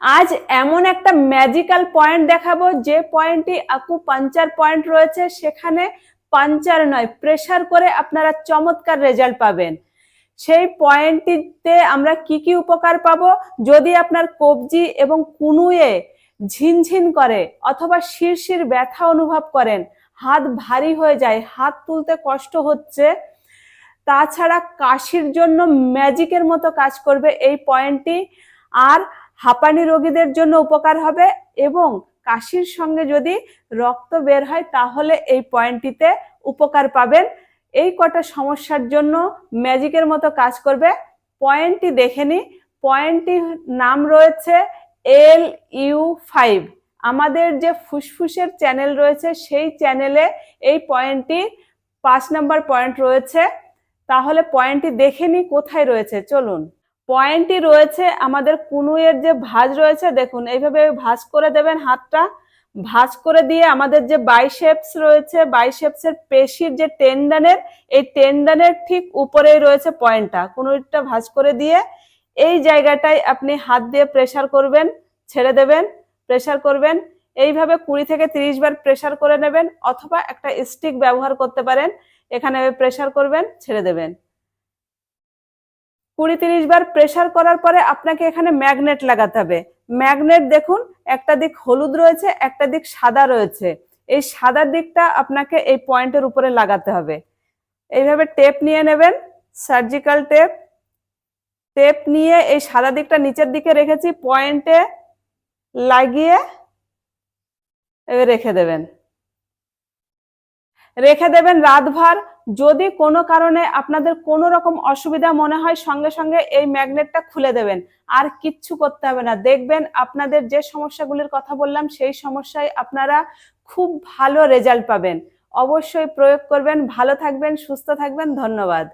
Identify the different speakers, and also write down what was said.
Speaker 1: আজ এমন একটা ম্যাজিক্যাল পয়েন্ট দেখাবো, যে পয়েন্টটি আকু পাঞ্চার পয়েন্ট রয়েছে। সেখানে পাঞ্চার নয় প্রেশার করে আপনারা চমৎকার রেজাল্ট পাবেন। সেই পয়েন্টটিতে আমরা কি কি উপকার পাবো? যদি আপনার কবজি এবং কুনুয়ে ঝিনঝিন করে অথবা শিরশির ব্যথা অনুভব করেন, হাত ভারী হয়ে যায়, হাত তুলতে কষ্ট হচ্ছে, তাছাড়া কাশির জন্য ম্যাজিকের মতো কাজ করবে এই পয়েন্টটি আর হাঁপানি রোগীদের জন্য উপকার হবে এবং কাশির সঙ্গে যদি রক্ত বের হয় তাহলে এই পয়েন্টটিতে উপকার পাবেন। এই কটা সমস্যার জন্য ম্যাজিকের মতো কাজ করবে। পয়েন্টটি দেখে নি। পয়েন্টটির নাম রয়েছে এল ইউ ফাইভ। আমাদের যে ফুসফুসের চ্যানেল রয়েছে সেই চ্যানেলে এই পয়েন্টটি পাঁচ নাম্বার পয়েন্ট রয়েছে। তাহলে পয়েন্টটি দেখে নি কোথায় রয়েছে। চলুন। পয়েন্টটি রয়েছে আমাদের কুনুয়ের যে ভাঁজ রয়েছে, দেখুন, এইভাবে ভাঁজ করে দেবেন হাতটা। ভাঁজ করে দিয়ে আমাদের যে বাইশেপস রয়েছে বাইশেপসের পেশির যে টেন্ডানের এই টেন্ডানের ঠিক উপরেই রয়েছে পয়েন্টটা কুনুইটা ভাঁজ করে দিয়ে এই জায়গাটায় আপনি হাত দিয়ে প্রেসার করবেন, ছেড়ে দেবেন প্রেসার করবেন। এইভাবে কুড়ি থেকে তিরিশ বার প্রেসার করে নেবেন, অথবা একটা স্টিক ব্যবহার করতে পারেন। এখানে প্রেসার করবেন, ছেড়ে দেবেন। কুড়ি তিরিশ বার প্রেসার করার পরে আপনাকে এখানে ম্যাগনেট লাগাতে হবে। ম্যাগনেট দেখুন, একটা দিক হলুদ রয়েছে, একটা দিক সাদা রয়েছে। এই সাদা দিকটা আপনাকে এই পয়েন্টের উপরে লাগাতে হবে। এইভাবে টেপ নিয়ে নেবেন সার্জিক্যাল টেপ টেপ নিয়ে এই সাদা দিকটা নিচের দিকে রেখেছি পয়েন্টে লাগিয়ে রেখে দেবেন। রেখে দেবেন রাতভর যদি কোনো কারণে আপনাদের কোনো রকম অসুবিধা মনে হয়, সঙ্গে সঙ্গে এই ম্যাগনেটটা খুলে দেবেন। আর কিচ্ছু করতে হবে না। দেখবেন আপনাদের যে সমস্যাগুলির কথা বললাম, সেই সমস্যায় আপনারা খুব ভালো রেজাল্ট পাবেন। অবশ্যই প্রয়োগ করবেন। ভালো থাকবেন, সুস্থ থাকবেন। ধন্যবাদ।